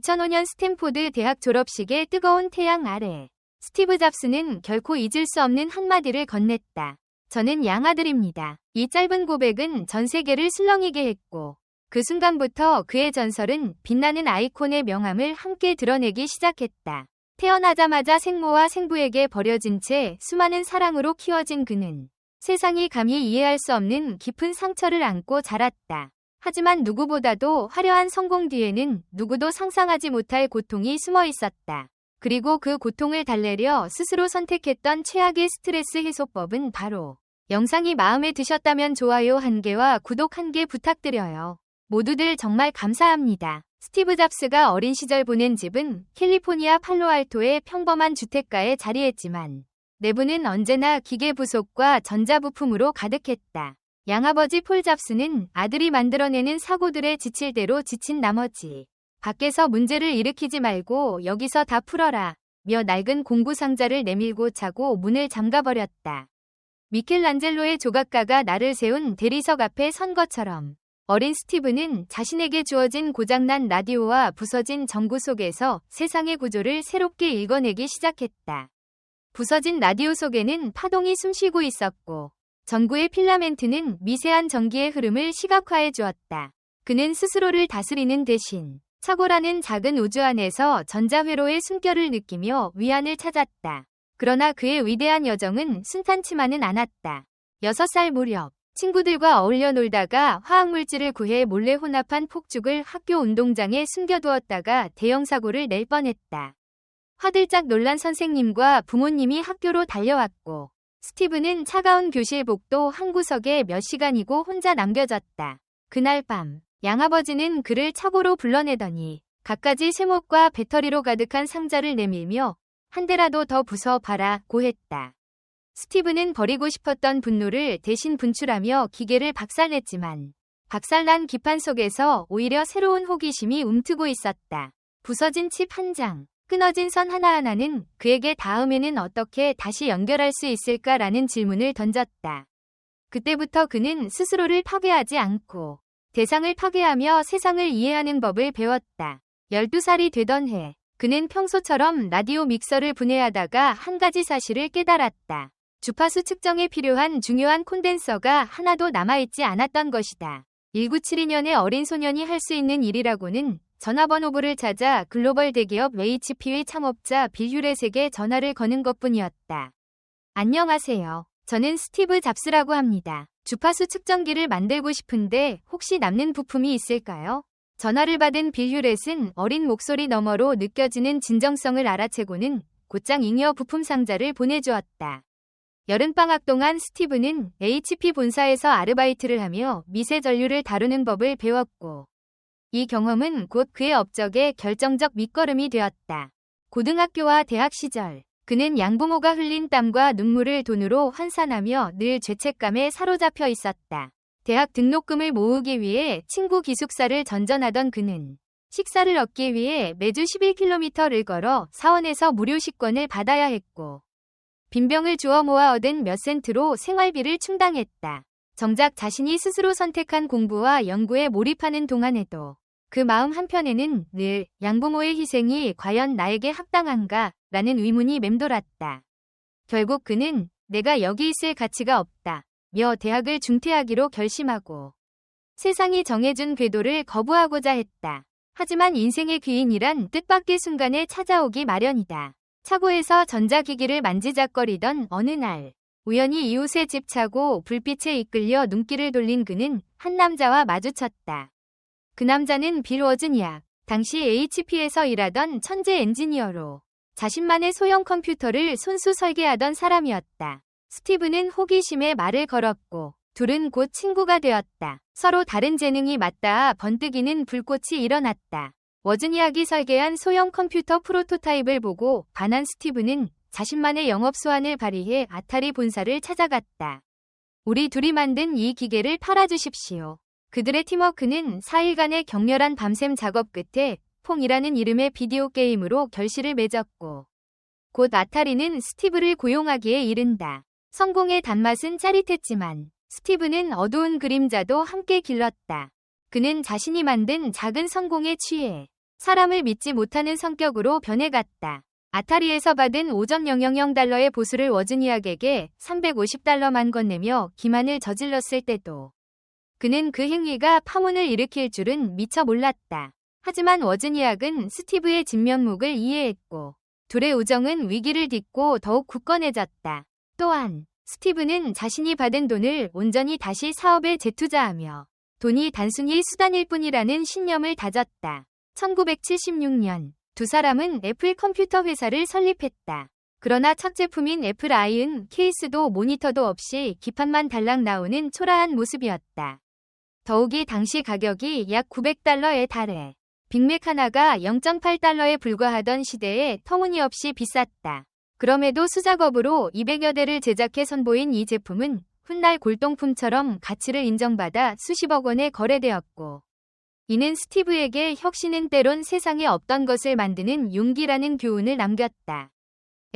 2005년 스탠포드 대학 졸업식의 뜨거운 태양 아래 스티브 잡스는 결코 잊을 수 없는 한마디를 건넸다. 저는 양아들입니다. 이 짧은 고백은 전 세계를 술렁이게 했고 그 순간부터 그의 전설은 빛나는 아이콘의 명함을 함께 드러내기 시작했다. 태어나자마자 생모와 생부에게 버려진 채 수많은 사랑으로 키워진 그는 세상이 감히 이해할 수 없는 깊은 상처를 안고 자랐다. 하지만 누구보다도 화려한 성공 뒤에는 누구도 상상하지 못할 고통이 숨어 있었다. 그리고 그 고통을 달래려 스스로 선택했던 최악의 스트레스 해소법은 바로 영상이 마음에 드셨다면 좋아요 한 개와 구독 한 개 부탁드려요. 모두들 정말 감사합니다. 스티브 잡스가 어린 시절 보낸 집은 캘리포니아 팔로알토의 평범한 주택가에 자리했지만 내부는 언제나 기계 부속과 전자부품으로 가득했다. 양아버지 폴 잡스는 아들이 만들어내는 사고들에 지칠 대로 지친 나머지 밖에서 문제를 일으키지 말고 여기서 다 풀어라 며 낡은 공구 상자를 내밀고 차고 문을 잠가버렸다. 미켈란젤로의 조각가가 나를 세운 대리석 앞에 선 것처럼 어린 스티브는 자신에게 주어진 고장난 라디오와 부서진 전구 속에서 세상의 구조를 새롭게 읽어내기 시작했다. 부서진 라디오 속에는 파동이 숨쉬고 있었고 전구의 필라멘트는 미세한 전기의 흐름을 시각화해 주었다. 그는 스스로를 다스리는 대신 차고라는 작은 우주 안에서 전자회로의 숨결을 느끼며 위안을 찾았다. 그러나 그의 위대한 여정은 순탄치만은 않았다. 6살 무렵 친구들과 어울려 놀다가 화학물질을 구해 몰래 혼합한 폭죽을 학교 운동장에 숨겨두었다가 대형 사고를 낼 뻔했다. 화들짝 놀란 선생님과 부모님이 학교로 달려왔고 스티브는 차가운 교실 복도 한 구석에 몇 시간이고 혼자 남겨졌다. 그날 밤 양아버지는 그를 차고로 불러내더니 갖가지 세목과 배터리로 가득한 상자를 내밀며 한 대라도 더 부숴봐라,고 했다. 스티브는 버리고 싶었던 분노를 대신 분출하며 기계를 박살냈지만 박살난 기판 속에서 오히려 새로운 호기심이 움트고 있었다. 부서진 칩 한 장, 끊어진 선 하나하나는 그에게 다음에는 어떻게 다시 연결할 수 있을까라는 질문을 던졌다. 그때부터 그는 스스로를 파괴하지 않고 대상을 파괴하며 세상을 이해하는 법을 배웠다. 12살이 되던 해, 그는 평소처럼 라디오 믹서를 분해하다가 한 가지 사실을 깨달았다. 주파수 측정에 필요한 중요한 콘덴서가 하나도 남아있지 않았던 것이다. 1972년의 어린 소년이 할 수 있는 일이라고는 전화번호부를 찾아 글로벌 대기업 HP의 창업자 빌 휴렛에게 전화를 거는 것뿐이었다. 안녕하세요. 저는 스티브 잡스라고 합니다. 주파수 측정기를 만들고 싶은데 혹시 남는 부품이 있을까요? 전화를 받은 빌 휴렛은 어린 목소리 너머로 느껴지는 진정성을 알아채고는 곧장 잉여 부품 상자를 보내주었다. 여름방학 동안 스티브는 HP 본사에서 아르바이트를 하며 미세 전류를 다루는 법을 배웠고 이 경험은 곧 그의 업적의 결정적 밑거름이 되었다. 고등학교와 대학 시절 그는 양부모가 흘린 땀과 눈물을 돈으로 환산하며 늘 죄책감에 사로잡혀 있었다. 대학 등록금을 모으기 위해 친구 기숙사를 전전하던 그는 식사를 얻기 위해 매주 11km를 걸어 사원에서 무료 식권을 받아야 했고 빈병을 주워 모아 얻은 몇 센트로 생활비를 충당했다. 정작 자신이 스스로 선택한 공부와 연구에 몰입하는 동안에도 그 마음 한편에는 늘 양부모의 희생이 과연 나에게 합당한가 라는 의문이 맴돌았다. 결국 그는 내가 여기 있을 가치가 없다. 며 대학을 중퇴하기로 결심하고 세상이 정해준 궤도를 거부하고자 했다. 하지만 인생의 귀인이란 뜻밖의 순간에 찾아오기 마련이다. 차고에서 전자기기를 만지작거리던 어느 날 우연히 이웃의 집 차고 불빛에 이끌려 눈길을 돌린 그는 한 남자와 마주쳤다. 그 남자는 빌 워즈니악, 당시 HP에서 일하던 천재 엔지니어로 자신만의 소형 컴퓨터를 손수 설계하던 사람이었다. 스티브는 호기심에 말을 걸었고 둘은 곧 친구가 되었다. 서로 다른 재능이 맞닿아 번뜩이는 불꽃이 일어났다. 워즈니악이 설계한 소형 컴퓨터 프로토타입을 보고 반한 스티브는 자신만의 영업 소환을 발휘해 아타리 본사를 찾아갔다. 우리 둘이 만든 이 기계를 팔아주십시오. 그들의 팀워크는 4일간의 격렬한 밤샘 작업 끝에 퐁이라는 이름의 비디오 게임으로 결실을 맺었고 곧 아타리는 스티브를 고용하기에 이른다. 성공의 단맛은 짜릿했지만 스티브는 어두운 그림자도 함께 길렀다. 그는 자신이 만든 작은 성공에 취해 사람을 믿지 못하는 성격으로 변해갔다. 아타리에서 받은 5.000달러의 보수를 워즈니악에게 350달러만 건네며 기만을 저질렀을 때도 그는 그 행위가 파문을 일으킬 줄은 미처 몰랐다. 하지만 워즈니악은 스티브의 진면목을 이해했고 둘의 우정은 위기를 딛고 더욱 굳건해졌다. 또한 스티브는 자신이 받은 돈을 온전히 다시 사업에 재투자하며 돈이 단순히 수단일 뿐이라는 신념을 다졌다. 1976년 두 사람은 애플 컴퓨터 회사를 설립했다. 그러나 첫 제품인 애플 아이은 케이스도 모니터도 없이 기판만 달랑 나오는 초라한 모습이었다. 더욱이 당시 가격이 약 900달러에 달해 빅맥 하나가 0.8달러에 불과하던 시대에 터무니없이 비쌌다. 그럼에도 수작업으로 200여 대를 제작해 선보인 이 제품은 훗날 골동품처럼 가치를 인정받아 수십억 원에 거래되었고 이는 스티브에게 혁신은 때론 세상에 없던 것을 만드는 용기라는 교훈을 남겼다.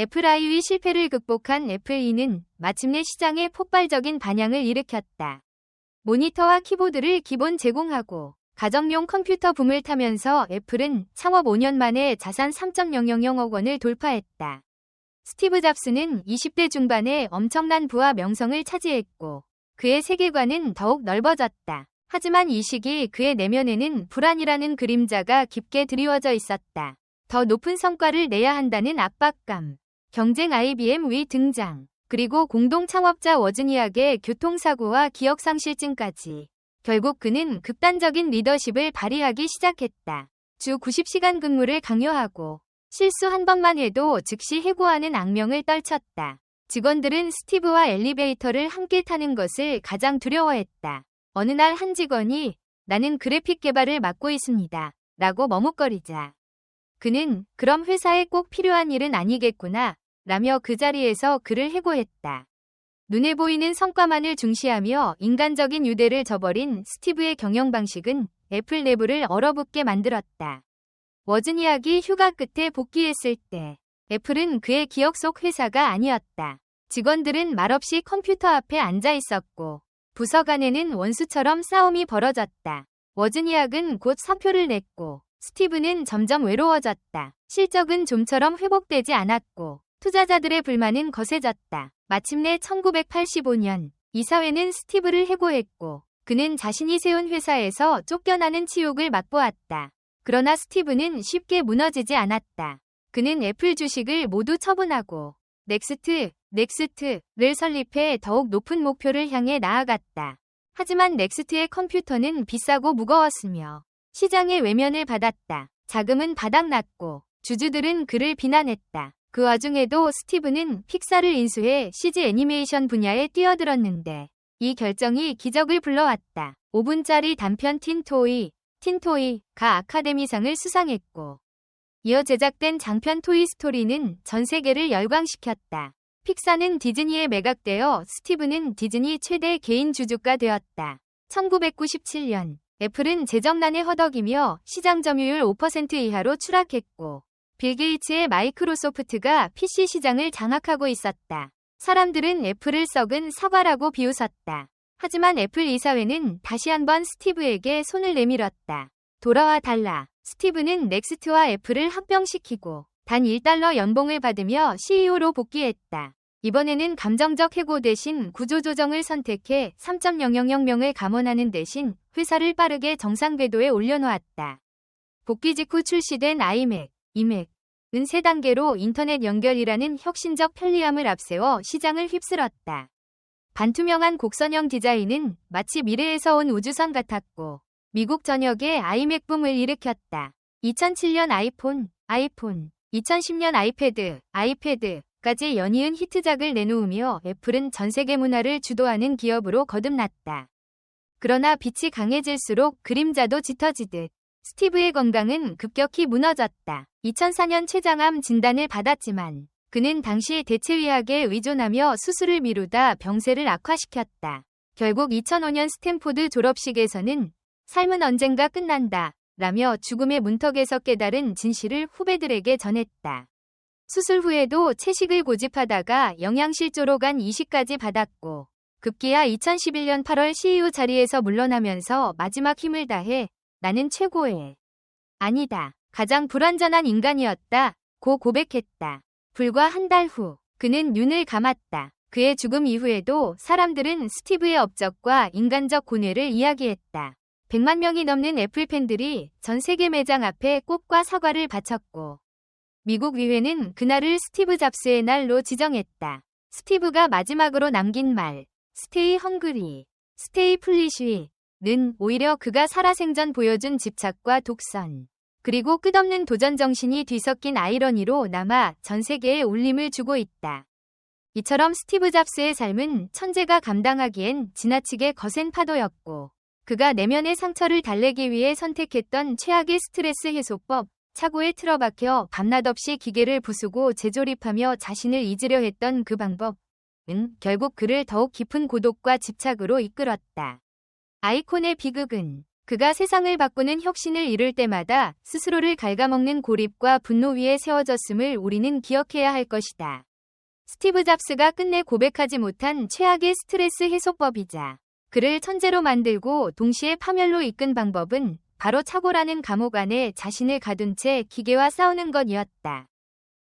애플 아이의 실패를 극복한 애플 이는 마침내 시장에 폭발적인 반향을 일으켰다. 모니터와 키보드를 기본 제공하고 가정용 컴퓨터 붐을 타면서 애플은 창업 5년 만에 자산 3.000억 원을 돌파했다. 스티브 잡스는 20대 중반에 엄청난 부와 명성을 차지했고 그의 세계관은 더욱 넓어졌다. 하지만 이 시기 그의 내면에는 불안이라는 그림자가 깊게 드리워져 있었다. 더 높은 성과를 내야 한다는 압박감, 경쟁 IBM 위 등장, 그리고 공동 창업자 워즈니악의 교통사고와 기억상실증까지. 결국 그는 극단적인 리더십을 발휘하기 시작했다. 주 90시간 근무를 강요하고 실수 한 번만 해도 즉시 해고하는 악명을 떨쳤다. 직원들은 스티브와 엘리베이터를 함께 타는 것을 가장 두려워했다. 어느 날 한 직원이 나는 그래픽 개발을 맡고 있습니다. 라고 머뭇거리자. 그는 그럼 회사에 꼭 필요한 일은 아니겠구나. 라며 그 자리에서 그를 해고했다. 눈에 보이는 성과만을 중시하며 인간적인 유대를 저버린 스티브의 경영 방식은 애플 내부를 얼어붙게 만들었다. 워즈니악이 휴가 끝에 복귀했을 때 애플은 그의 기억 속 회사가 아니었다. 직원들은 말없이 컴퓨터 앞에 앉아 있었고 부서 간에는 원수처럼 싸움이 벌어졌다. 워즈니악은 곧 사표를 냈고 스티브는 점점 외로워졌다. 실적은 좀처럼 회복되지 않았고 투자자들의 불만은 거세졌다. 마침내 1985년 이사회는 스티브를 해고했고 그는 자신이 세운 회사에서 쫓겨나는 치욕을 맛보았다. 그러나 스티브는 쉽게 무너지지 않았다. 그는 애플 주식을 모두 처분하고 넥스트, 넥스트를 설립해 더욱 높은 목표를 향해 나아갔다. 하지만 넥스트의 컴퓨터는 비싸고 무거웠으며 시장의 외면을 받았다. 자금은 바닥났고 주주들은 그를 비난했다. 그 와중에도 스티브는 픽사를 인수해 CG 애니메이션 분야에 뛰어들었는데 이 결정이 기적을 불러왔다. 5분짜리 단편 틴토이, 틴토이가 아카데미상을 수상했고 이어 제작된 장편 토이 스토리는 전 세계를 열광시켰다. 픽사는 디즈니에 매각되어 스티브는 디즈니 최대 개인 주주가 되었다. 1997년 애플은 재정난에 허덕이며 시장 점유율 5% 이하로 추락했고 빌 게이츠의 마이크로소프트가 PC 시장을 장악하고 있었다. 사람들은 애플을 썩은 사과라고 비웃었다. 하지만 애플 이사회는 다시 한번 스티브에게 손을 내밀었다. 돌아와 달라. 스티브는 넥스트와 애플을 합병시키고 단 1달러 연봉을 받으며 CEO로 복귀했다. 이번에는 감정적 해고 대신 구조조정을 선택해 3.000명을 감원하는 대신 회사를 빠르게 정상 궤도에 올려놓았다. 복귀 직후 출시된 아이맥, 이맥, 은세 단계로 인터넷 연결이라는 혁신적 편리함을 앞세워 시장을 휩쓸었다. 반투명한 곡선형 디자인은 마치 미래에서 온 우주선 같았고 미국 전역에 아이맥 붐을 일으켰다. 2007년 아이폰, 아이폰, 2010년 아이패드, 아이패드까지 연이은 히트작을 내놓으며 애플은 전 세계 문화를 주도하는 기업으로 거듭났다. 그러나 빛이 강해질수록 그림자도 짙어지듯 스티브의 건강은 급격히 무너졌다. 2004년 췌장암 진단을 받았지만 그는 당시 대체의학에 의존하며 수술을 미루다 병세를 악화시켰다. 결국 2005년 스탠포드 졸업식에서는 삶은 언젠가 끝난다. 라며 죽음의 문턱에서 깨달은 진실을 후배들에게 전했다. 수술 후에도 채식을 고집하다가 영양실조로 간 이식까지 받았고 급기야 2011년 8월 CEO 자리에서 물러나면서 마지막 힘을 다해 나는 최고의 아니다. 가장 불완전한 인간이었다. 고 고백했다. 불과 한 달 후, 그는 눈을 감았다. 그의 죽음 이후에도 사람들은 스티브의 업적과 인간적 고뇌를 이야기했다. 100만 명이 넘는 애플 팬들이 전 세계 매장 앞에 꽃과 사과를 바쳤고, 미국 의회는 그날을 스티브 잡스의 날로 지정했다. 스티브가 마지막으로 남긴 말, 스테이 헝그리, 스테이 플리쉬는 오히려 그가 살아생전 보여준 집착과 독선, 그리고 끝없는 도전 정신이 뒤섞인 아이러니로 남아 전 세계에 울림을 주고 있다. 이처럼 스티브 잡스의 삶은 천재가 감당하기엔 지나치게 거센 파도였고, 그가 내면의 상처를 달래기 위해 선택했던 최악의 스트레스 해소법, 차고에 틀어박혀 밤낮 없이 기계를 부수고 재조립하며 자신을 잊으려 했던 그 방법은 결국 그를 더욱 깊은 고독과 집착으로 이끌었다. 아이콘의 비극은 그가 세상을 바꾸는 혁신을 이룰 때마다 스스로를 갉아먹는 고립과 분노 위에 세워졌음을 우리는 기억해야 할 것이다. 스티브 잡스가 끝내 고백하지 못한 최악의 스트레스 해소법이자 그를 천재로 만들고 동시에 파멸로 이끈 방법은 바로 차고라는 감옥 안에 자신을 가둔 채 기계와 싸우는 것이었다.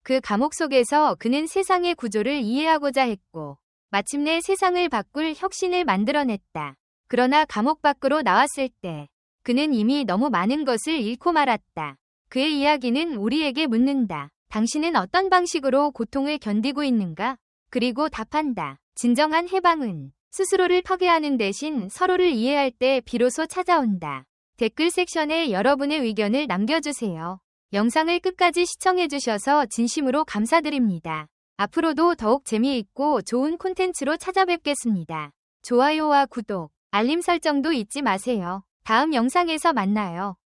그 감옥 속에서 그는 세상의 구조를 이해하고자 했고 마침내 세상을 바꿀 혁신을 만들어냈다. 그러나 감옥 밖으로 나왔을 때 그는 이미 너무 많은 것을 잃고 말았다. 그의 이야기는 우리에게 묻는다. 당신은 어떤 방식으로 고통을 견디고 있는가? 그리고 답한다. 진정한 해방은 스스로를 파괴하는 대신 서로를 이해할 때 비로소 찾아온다. 댓글 섹션에 여러분의 의견을 남겨주세요. 영상을 끝까지 시청해주셔서 진심으로 감사드립니다. 앞으로도 더욱 재미있고 좋은 콘텐츠로 찾아뵙겠습니다. 좋아요와 구독, 알림 설정도 잊지 마세요. 다음 영상에서 만나요.